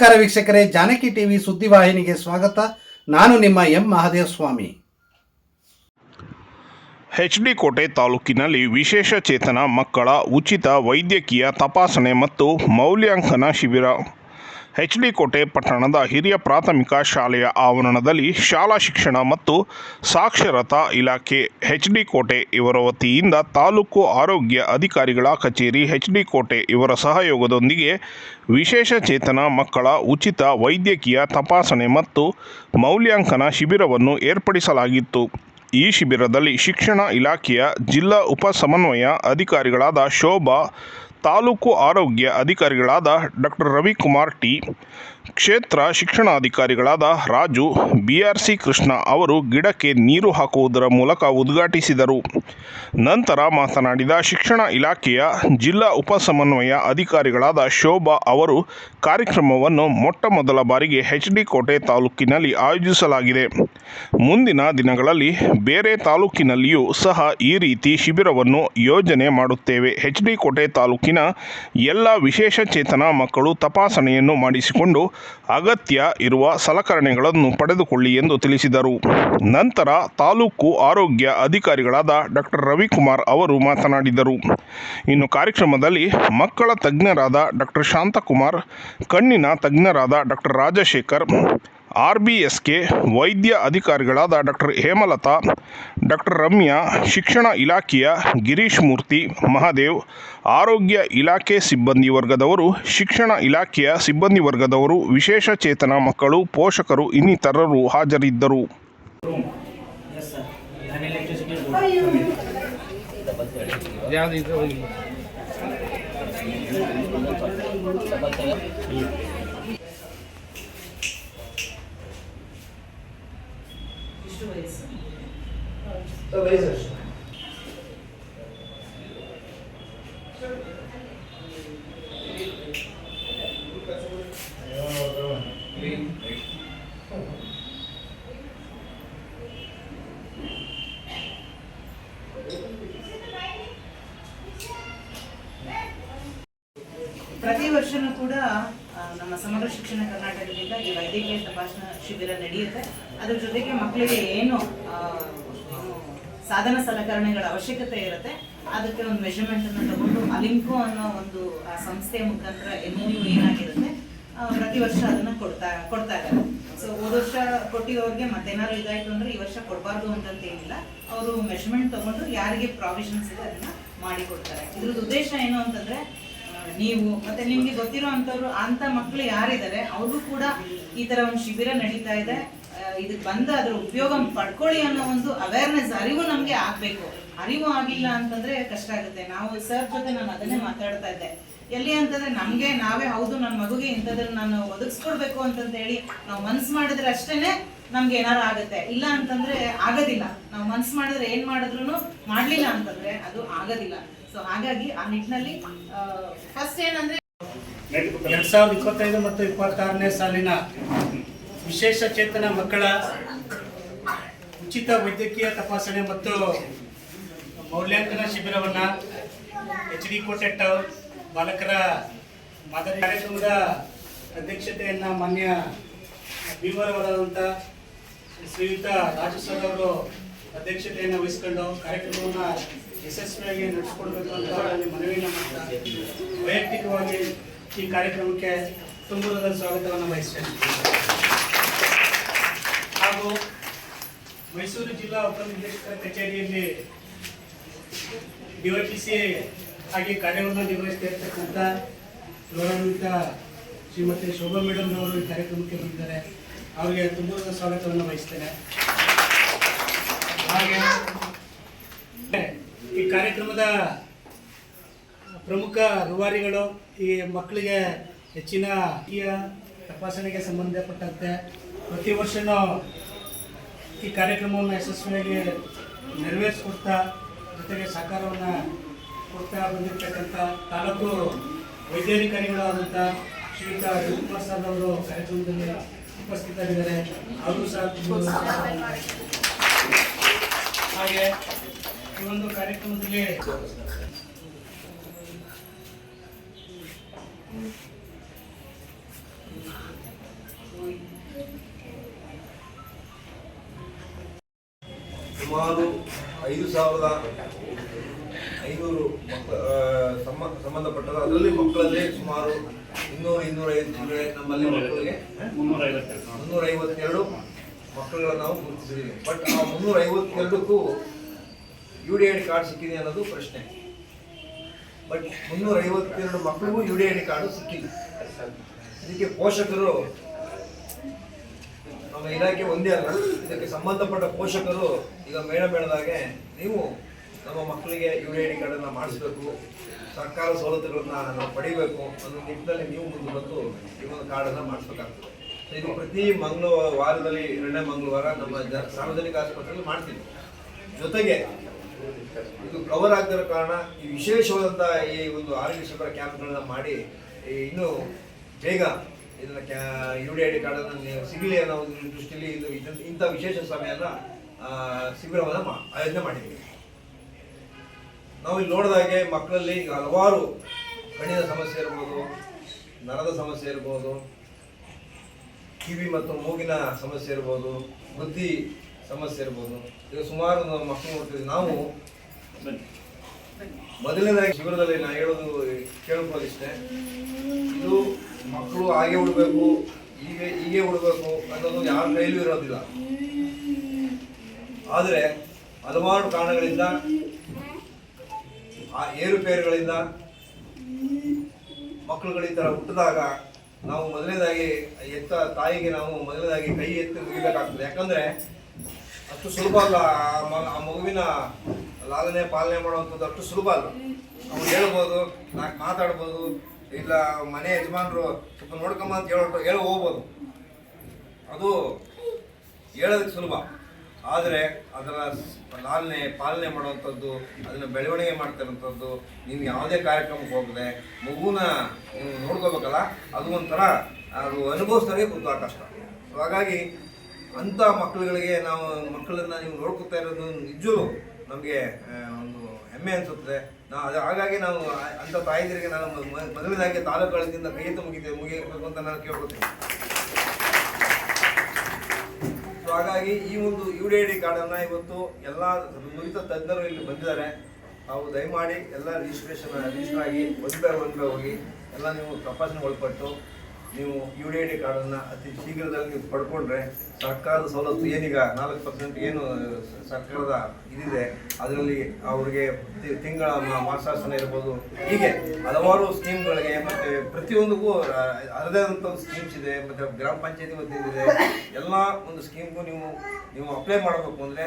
ನಮಸ್ಕಾರ ವೀಕ್ಷಕರೇ, ಜಾನಕಿ ಟಿವಿ ಸುದ್ದಿವಾಹಿನಿಗೆ ಸ್ವಾಗತ. ನಾನು ನಿಮ್ಮ M Mahadeva Swamy H D Kote ತಾಲೂಕಿನಲ್ಲಿ ವಿಶೇಷ ಚೇತನ ಮಕ್ಕಳ ಉಚಿತ ವೈದ್ಯಕೀಯ ತಪಾಸಣೆ ಮತ್ತು ಮೌಲ್ಯಾಂಕನ ಶಿಬಿರ ಎಚ್ ಕೋಟೆ ಪಟ್ಟಣದ ಹಿರಿಯ ಪ್ರಾಥಮಿಕ ಶಾಲೆಯ ಆವರಣದಲ್ಲಿ ಶಾಲಾ ಶಿಕ್ಷಣ ಮತ್ತು ಸಾಕ್ಷರತಾ ಇಲಾಖೆ ಎಚ್ ಕೋಟೆ ಇವರ ವತಿಯಿಂದ ತಾಲೂಕು ಆರೋಗ್ಯ ಅಧಿಕಾರಿಗಳ ಕಚೇರಿ ಎಚ್ ಕೋಟೆ ಇವರ ಸಹಯೋಗದೊಂದಿಗೆ ವಿಶೇಷ ಚೇತನ ಮಕ್ಕಳ ಉಚಿತ ವೈದ್ಯಕೀಯ ತಪಾಸಣೆ ಮತ್ತು ಮೌಲ್ಯಾಂಕನ ಶಿಬಿರವನ್ನು ಏರ್ಪಡಿಸಲಾಗಿತ್ತು. ಈ ಶಿಬಿರದಲ್ಲಿ ಶಿಕ್ಷಣ ಇಲಾಖೆಯ ಜಿಲ್ಲಾ ಉಪ ಸಮನ್ವಯ ಅಧಿಕಾರಿಗಳಾದ ಶೋಭಾ ತಾಲೂಕು ಆರೋಗ್ಯ ಅಧಿಕಾರಿಗಳಾದ ಡಾಕ್ಟರ್ ರವಿಕುಮಾರ್ ಟಿ ಕ್ಷೇತ್ರ ಶಿಕ್ಷಣಾಧಿಕಾರಿಗಳಾದ ರಾಜು, ಬಿಆರ್ಸಿ ಕೃಷ್ಣ ಅವರು ಗಿಡಕ್ಕೆ ನೀರು ಹಾಕುವುದರ ಮೂಲಕ ಉದ್ಘಾಟಿಸಿದರು. ನಂತರ ಮಾತನಾಡಿದ ಶಿಕ್ಷಣ ಇಲಾಖೆಯ ಜಿಲ್ಲಾ ಉಪ ಸಮನ್ವಯ ಅಧಿಕಾರಿಗಳಾದ ಶೋಭಾ ಅವರು, ಕಾರ್ಯಕ್ರಮವನ್ನು ಮೊಟ್ಟ ಮೊದಲ ಬಾರಿಗೆ ಎಚ್ ಡಿ ಕೋಟೆ ತಾಲೂಕಿನಲ್ಲಿ ಆಯೋಜಿಸಲಾಗಿದೆ. ಮುಂದಿನ ದಿನಗಳಲ್ಲಿ ಬೇರೆ ತಾಲೂಕಿನಲ್ಲಿಯೂ ಸಹ ಈ ರೀತಿ ಶಿಬಿರವನ್ನು ಯೋಜನೆ ಮಾಡುತ್ತೇವೆ. ಎಚ್ ಡಿ ಕೋಟೆ ತಾಲೂಕಿನ ಎಲ್ಲ ವಿಶೇಷ ಚೇತನ ಮಕ್ಕಳು ತಪಾಸಣೆಯನ್ನು ಮಾಡಿಸಿಕೊಂಡು ಅಗತ್ಯ ಇರುವ ಸಲಕರಣೆಗಳನ್ನು ಪಡೆದುಕೊಳ್ಳಿ ಎಂದು ತಿಳಿಸಿದರು. ನಂತರ ತಾಲೂಕು ಆರೋಗ್ಯ ಅಧಿಕಾರಿಗಳಾದ ಡಾಕ್ಟರ್ ರವಿಕುಮಾರ್ ಅವರು ಮಾತನಾಡಿದರು. ಇನ್ನು ಕಾರ್ಯಕ್ರಮದಲ್ಲಿ ಮಕ್ಕಳ ತಜ್ಞರಾದ ಡಾಕ್ಟರ್ ಶಾಂತಕುಮಾರ್, ಕಣ್ಣಿನ ತಜ್ಞರಾದ ಡಾಕ್ಟರ್ ರಾಜಶೇಖರ್ ಆರ್ ಬಿ ಎಸ್ಗೆ ವೈದ್ಯ ಅಧಿಕಾರಿಗಳಾದ ಡಾಕ್ಟರ್ ಹೇಮಲತಾ ಡಾಕ್ಟರ್ ರಮ್ಯಾ, ಶಿಕ್ಷಣ ಇಲಾಖೆಯ ಗಿರೀಶ್ ಮೂರ್ತಿ, ಮಹಾದೇವ್, ಆರೋಗ್ಯ ಇಲಾಖೆ ಸಿಬ್ಬಂದಿ ವರ್ಗದವರು, ಶಿಕ್ಷಣ ಇಲಾಖೆಯ ಸಿಬ್ಬಂದಿ ವರ್ಗದವರು ವಿಶೇಷ ಚೇತನ ಮಕ್ಕಳು ಪೋಷಕರು ಇನ್ನಿತರರು ಹಾಜರಿದ್ದರು. ಯಾವುದು ಪ್ರತಿ ವರ್ಷನೂ ಕೂಡ ನಮ್ಮ ಸಮಗ್ರ ಶಿಕ್ಷಣ ಕರ್ನಾಟಕದಿಂದ ಈ ವೈದ್ಯಕೀಯ ತಪಾಸಣಾ ಶಿಬಿರ ನಡೆಯುತ್ತೆ. ಅದ್ರ ಜೊತೆಗೆ ಮಕ್ಕಳಿಗೆ ಏನು ಸಾಧನ ಸಲಕರಣೆಗಳ ಅವಶ್ಯಕತೆ ಇರುತ್ತೆ, ಅದಕ್ಕೆ ಒಂದು ಮೆಷರ್ಮೆಂಟ್ ಅನ್ನು ತಗೊಂಡು ಅಲಿಂಕೋ ಅನ್ನೋ ಒಂದು, ಆ, ಸಂಸ್ಥೆಯ ಮುಖಾಂತರ ಎಂ ಏನಾಗಿರುತ್ತೆ ಪ್ರತಿ ವರ್ಷ ಅದನ್ನ ಕೊಡ್ತಾ ಕೊಡ್ತಾ ಇದ್ದಾರೆ. ಸೊ ಹೋದ ವರ್ಷ ಕೊಟ್ಟಿರೋರಿಗೆ ಮತ್ತೇನಾದ್ರು ಇದಾಯ್ತು ಅಂದ್ರೆ ಈ ವರ್ಷ ಕೊಡಬಾರ್ದು ಅಂತಂತ ಏನಿಲ್ಲ. ಅವರು ಮೆಷರ್ಮೆಂಟ್ ತಗೊಂಡು ಯಾರಿಗೆ ಪ್ರಾವಿಷನ್ಸ್ ಇದೆ ಅದನ್ನ ಮಾಡಿ ಕೊಡ್ತಾರೆ ಇದ್ರದ್ದು ಉದ್ದೇಶ ಏನು ಅಂತಂದ್ರೆ ನೀವು ಮತ್ತೆ ನಿಮ್ಗೆ ಗೊತ್ತಿರೋ ಅಂತವ್ರು ಅಂತ ಮಕ್ಕಳು ಯಾರಿದ್ದಾರೆ, ಅವ್ರಿಗೂ ಕೂಡ ಈ ತರ ಒಂದು ಶಿಬಿರ ನಡೀತಾ ಇದೆ. ಇದು ಬಂದ ಅದ್ರ ಉಪಯೋಗ ಪಡ್ಕೊಳ್ಳಿ ಅನ್ನೋ ಒಂದು ಅವೇರ್ನೆಸ್ ಅರಿವು ನಮ್ಗೆ ಆಗ್ಬೇಕು. ಅರಿವು ಆಗಿಲ್ಲ ಅಂತಂದ್ರೆ ಕಷ್ಟ ಆಗುತ್ತೆ. ನಾವು ಸರ್ ಜೊತೆ ನಾನು ಅದನ್ನೇ ಮಾತಾಡ್ತಾ ಇದ್ದೆ. ಎಲ್ಲಿ ಅಂತಂದ್ರೆ ನಮ್ಗೆ ನಾವೇ ಹೌದು ನನ್ನ ಮಗುಗೆ ಇಂಥದನ್ನ ನಾನು ಒದಗಿಸ್ಕೊಡ್ಬೇಕು ಅಂತಂತ ಹೇಳಿ ನಾವು ಮನ್ಸ್ ಮಾಡಿದ್ರೆ ಅಷ್ಟೇನೆ ನಮ್ಗೆ ಏನಾರು ಆಗುತ್ತೆ. ಇಲ್ಲ ಅಂತಂದ್ರೆ ಆಗೋದಿಲ್ಲ. ನಾವು ಮನ್ಸ್ ಮಾಡಿದ್ರೆ ಏನ್ ಮಾಡಿದ್ರು ಮಾಡ್ಲಿಲ್ಲ ಅಂತಂದ್ರೆ ಅದು ಆಗೋದಿಲ್ಲ. ಸೊ ಹಾಗಾಗಿ ಆ ನಿಟ್ಟಿನಲ್ಲಿ ಫಸ್ಟ್ ಏನಂದ್ರೆ ಎರಡ್ ಸಾವಿರದ ಇಪ್ಪತ್ತೈದು ಮತ್ತು ಇಪ್ಪತ್ತಾರನೇ ಸಾಲಿನ ವಿಶೇಷ ಚೇತನ ಮಕ್ಕಳ ಉಚಿತ ವೈದ್ಯಕೀಯ ತಪಾಸಣೆ ಮತ್ತು ಮೌಲ್ಯಾಂಕನ ಶಿಬಿರವನ್ನ ಎಚ್ ಡಿ ಕೋಟೆ ಬಾಲಕರ ಮಾದರಿ ಕಾರ್ಯಕ್ರಮದ ಅಧ್ಯಕ್ಷತೆಯನ್ನ ಮಾನ್ಯ ಭೀಮರವರಾದಂಥ ಶ್ರೀಯುತ ರಾಜೇಶ್ವರ ಅವರು ಅಧ್ಯಕ್ಷತೆಯನ್ನು ವಹಿಸಿಕೊಂಡು ಕಾರ್ಯಕ್ರಮವನ್ನು ಯಶಸ್ವಿಯಾಗಿ ನಡೆಸಿಕೊಡ್ಬೇಕು ಅಂತ ನಾನು ಮನವಿಯನ್ನು ಮಾಡ್ತಾ ವೈಯಕ್ತಿಕವಾಗಿ ಈ ಕಾರ್ಯಕ್ರಮಕ್ಕೆ ತುಂಬುರದ ಸ್ವಾಗತವನ್ನು ವಹಿಸ್ತೇನೆ. ಹಾಗೂ ಮೈಸೂರು ಜಿಲ್ಲಾ ಉಪನಿರ್ದೇಶಕರ ಕಚೇರಿಯಲ್ಲಿ ಡಿವೈಟಿಸಿ ಆಗಿ ಕಾರ್ಯವನ್ನು ನಿರ್ವಹಿಸ್ತಾ ಇರ್ತಕ್ಕಂಥ ಗೌರವಾನ್ವಿತ ಶ್ರೀಮತಿ ಶೋಭಾ ಮೇಡಮ್ನವರು ಈ ಕಾರ್ಯಕ್ರಮಕ್ಕೆ ಬಂದಿದ್ದಾರೆ. ಅವರಿಗೆ ತುಂಬುರದ ಸ್ವಾಗತವನ್ನು ವಹಿಸ್ತೇನೆ. ಹಾಗೆ ಈ ಕಾರ್ಯಕ್ರಮದ ಪ್ರಮುಖ ರೂವಾರಿಗಳು ಈ ಮಕ್ಕಳಿಗೆ ಹೆಚ್ಚಿನ ತಪಾಸಣೆಗೆ ಸಂಬಂಧಪಟ್ಟಂತೆ ಪ್ರತಿ ವರ್ಷನೂ ಈ ಕಾರ್ಯಕ್ರಮವನ್ನು ಯಶಸ್ವಿಯಾಗಿ ನೆರವೇರಿಸ್ಕೊಡ್ತಾ, ಜೊತೆಗೆ ಸಹಕಾರವನ್ನು ಕೊಡ್ತಾ ಬಂದಿರತಕ್ಕಂಥ ತಾಲೂಕು ವೈದ್ಯಾಧಿಕಾರಿಗಳಾದಂಥ ಶ್ರೀಯುತ ಶಿವಕುಮಾರ್ ಸರ್ ಅವರು ಕಾರ್ಯಕ್ರಮದಲ್ಲಿ ಉಪಸ್ಥಿತರಿದ್ದಾರೆ. ಅವರು ಸಹ ಹಾಗೆ ಈ ಒಂದು ಕಾರ್ಯಕ್ರಮದಲ್ಲಿ ಸುಮಾರು ಐದು ಸಾವಿರದ ಐನೂರು ಮಕ್ಕಳ ಸಂಬಂಧಪಟ್ಟ ಅದರಲ್ಲಿ ಮಕ್ಕಳಲ್ಲಿ ಸುಮಾರು ಇನ್ನೂರು ಇನ್ನೂರೈದು ನಮ್ಮಲ್ಲಿ ಮಕ್ಕಳಿಗೆ ಮುನ್ನೂರೈವತ್ತೆರಡು ಮಕ್ಕಳನ್ನ ನಾವು ಗುರುತಿಸಿದ್ದೀವಿ. ಬಟ್ ಆ ಮುನ್ನೂರೈವತ್ತೆರಡಕ್ಕೂ ಯು ಡಿ ಐ ಕಾರ್ಡ್ ಸಿಕ್ಕಿದೆ ಅನ್ನೋದು ಪ್ರಶ್ನೆ. ಬಟ್ ಮುನ್ನೂರ ಐವತ್ತೆರಡು ಮಕ್ಕಳಿಗೂ ಯು ಡಿ ಐ ಕಾರ್ಡು ಸಿಕ್ಕಿಲ್ಲ ಇದಕ್ಕೆ ಪೋಷಕರು, ನಮ್ಮ ಇಲಾಖೆ ಒಂದೇ ಅಲ್ಲ, ಇದಕ್ಕೆ ಸಂಬಂಧಪಟ್ಟ ಪೋಷಕರು ಈಗ ಮೇಡಮ್ ಹೇಳಿದಾಗೆ ನೀವು ನಮ್ಮ ಮಕ್ಕಳಿಗೆ ಯು ಡಿ ಐ ಕಾರ್ಡನ್ನು ಮಾಡಿಸ್ಬೇಕು, ಸರ್ಕಾರ ಸವಲತ್ತುಗಳನ್ನು ನಾವು ಪಡಿಬೇಕು ಅನ್ನೋ ನಿಟ್ಟಿನಲ್ಲಿ ನೀವು ಮುಂದೆ ಬಂದು ಈ ಒಂದು ಕಾರ್ಡನ್ನು ಮಾಡಿಸ್ಬೇಕಾಗ್ತದೆ. ಇದು ಪ್ರತಿ ಮಂಗಳವಾರ ವಾರದಲ್ಲಿ ಎರಡನೇ ಮಂಗಳವಾರ ನಮ್ಮ ಸಾರ್ವಜನಿಕ ಆಸ್ಪತ್ರೆಯಲ್ಲಿ ಮಾಡ್ತೀವಿ. ಜೊತೆಗೆ ಇದು ಕವರ್ ಆಗದಿರೋ ಕಾರಣ ಈ ವಿಶೇಷವಾದಂಥ ಈ ಒಂದು ಆರೋಗ್ಯ ಶಿಬಿರ ಕ್ಯಾಂಪ್ಗಳನ್ನ ಮಾಡಿ ಇನ್ನು ಬೇಗ ಇದನ್ನ ಕ್ಯಾ ಯು ಡಿ ಐ ಡಿ ಕಾರ್ಡನ್ನು ಸಿಗಲಿ ಅನ್ನೋ ಒಂದು ದೃಷ್ಟಿಯಲ್ಲಿ ಇದು ಇಂತಹ ಇಂಥ ವಿಶೇಷ ಸಮಯನ ಆ, ಶಿಬಿರವನ್ನು ಆಯೋಜನೆ ಮಾಡಿದ್ದೀವಿ ನಾವು ಇಲ್ಲಿ ನೋಡಿದಾಗೆ ಮಕ್ಕಳಲ್ಲಿ ಈಗ ಹಲವಾರು ಕಣ್ಣಿನ ಸಮಸ್ಯೆ ಇರ್ಬೋದು ನರದ ಸಮಸ್ಯೆ ಇರ್ಬೋದು ಕಿವಿ ಮತ್ತು ಮೂಗಿನ ಸಮಸ್ಯೆ ಇರ್ಬೋದು ಬುದ್ಧಿ ಸಮಸ್ಯೆ ಇರ್ಬೋದು. ಈಗ ಸುಮಾರು ಮಕ್ಕಳು ನೋಡ್ತೀವಿ ನಾವು ಮೊದಲನೇದಾಗಿ ಶಿಬಿರದಲ್ಲಿ ನಾನು ಹೇಳೋದು ಕೇಳ್ಕೊಳ್ಳೋದಿಷ್ಟೇ ಇದು ಮಕ್ಕಳು ಹಾಗೆ ಉಡಬೇಕು ಹೀಗೆ ಹೀಗೆ ಉಡಬೇಕು ಅನ್ನೋದು ಯಾರ ಕೈಲೂ ಇರೋದಿಲ್ಲ. ಆದರೆ ಹಲವಾರು ಕಾರಣಗಳಿಂದ ಆ ಏರುಪೇರುಗಳಿಂದ ಮಕ್ಕಳುಗಳು ಈ ಥರ ಹುಟ್ಟಿದಾಗ ನಾವು ಮೊದಲನೇದಾಗಿ ಎತ್ತ ತಾಯಿಗೆ ನಾವು ಮೊದಲನೇದಾಗಿ ಕೈ ಎತ್ತಿ ಮುಗಿಬೇಕಾಗ್ತದೆ. ಯಾಕಂದ್ರೆ ಅಷ್ಟು ಸುಲಭ ಅಲ್ಲ. ಆ ಮಗುವಿನ ಲಾಲನೆ ಪಾಲನೆ ಮಾಡುವಂಥದ್ದು ಅಷ್ಟು ಸುಲಭ ಅಲ್ಲ. ಅವ್ರು ಹೇಳ್ಬೋದು ನಾಲ್ಕು ಮಾತಾಡ್ಬೋದು, ಇಲ್ಲ ಮನೆ ಯಜಮಾನರು ಸ್ವಲ್ಪ ನೋಡ್ಕೊಂಬ ಅಂತ ಹೇಳೋ ಹೇಳಿ ಹೋಗ್ಬೋದು. ಅದು ಹೇಳೋದಕ್ಕೆ ಸುಲಭ. ಆದರೆ ಅದರ ಲಾಲನೆ ಪಾಲನೆ ಮಾಡುವಂಥದ್ದು, ಅದನ್ನು ಬೆಳವಣಿಗೆ ಮಾಡ್ತಿರೋಂಥದ್ದು ನೀವು ಯಾವುದೇ ಕಾರ್ಯಕ್ರಮಕ್ಕೆ ಹೋಗದೆ ಮಗುನ ನೋಡ್ಕೋಬೇಕಲ್ಲ, ಅದು ಒಂಥರ ಅದು ಅನುಭವಿಸ್ತಾರೆ ಗೊತ್ತಾಗ ಕಷ್ಟ. ಹಾಗಾಗಿ ಅಂಥ ಮಕ್ಕಳುಗಳಿಗೆ ನಾವು ಮಕ್ಕಳನ್ನ ನೀವು ನೋಡ್ಕೊತಾ ಇರೋದು ನಿಜವೂ ನಮಗೆ ಒಂದು ಹೆಮ್ಮೆ ಅನ್ಸುತ್ತೆ. ನಾವು ಅದು ಹಾಗಾಗಿ ನಾವು ಅಂತ ತಾಯಂದಿರಿಗೆ ನಾನು ಮೊದಲನೇದಾಗಿ ತಾಲೂಕುಗಳಿಂದ ಕೈ ಎತ್ತು ಮುಗಿತೆ ಮುಗಿಬೇಕು ಅಂತ ನಾನು ಕೇಳ್ಕೊತೀನಿ. ಸೊ ಹಾಗಾಗಿ ಈ ಒಂದು ಯು ಡಿ ಐ ಡಿ ಕಾರ್ಡನ್ನು ಇವತ್ತು ಎಲ್ಲ ನುರಿತ ತಜ್ಞರು ಇಲ್ಲಿ ಬಂದಿದ್ದಾರೆ. ತಾವು ದಯಮಾಡಿ ಎಲ್ಲ ರಿಜಿಸ್ಟ್ರೇಷನ್ ರಿಜಿಸ್ಟರ್ ಆಗಿ ಒನ್ ಹೋಗಿ, ಎಲ್ಲ ನೀವು ತಪಾಸಣೆ ಒಳಪಟ್ಟು ನೀವು ಯು ಡಿ ಐ ಡಿ ಕಾರ್ಡನ್ನು ಅತಿ ಶೀಘ್ರದಲ್ಲಿ ನೀವು ಪಡ್ಕೊಂಡ್ರೆ ಸರ್ಕಾರದ ಸವಲತ್ತು ಏನೀಗ ನಾಲ್ಕು ಪರ್ಸೆಂಟ್ ಏನು ಸರ್ಕಾರದ ಇದಿದೆ, ಅದರಲ್ಲಿ ಅವ್ರಿಗೆ ತಿಂಗಳ ಮಾಸಾಸನ ಇರ್ಬೋದು. ಹೀಗೆ ಹಲವಾರು ಸ್ಕೀಮ್ಗಳಿಗೆ ಮತ್ತು ಪ್ರತಿಯೊಂದಕ್ಕೂ ಅದರದೇ ಆದಂಥ ಒಂದು ಸ್ಕೀಮ್ಸ್ ಇದೆ, ಮತ್ತು ಗ್ರಾಮ ಪಂಚಾಯತಿ ವತಿಯಿಂದ ಇದೆ. ಎಲ್ಲ ಒಂದು ಸ್ಕೀಮ್ಗೂ ನೀವು ನೀವು ಅಪ್ಲೈ ಮಾಡಬೇಕು ಅಂದರೆ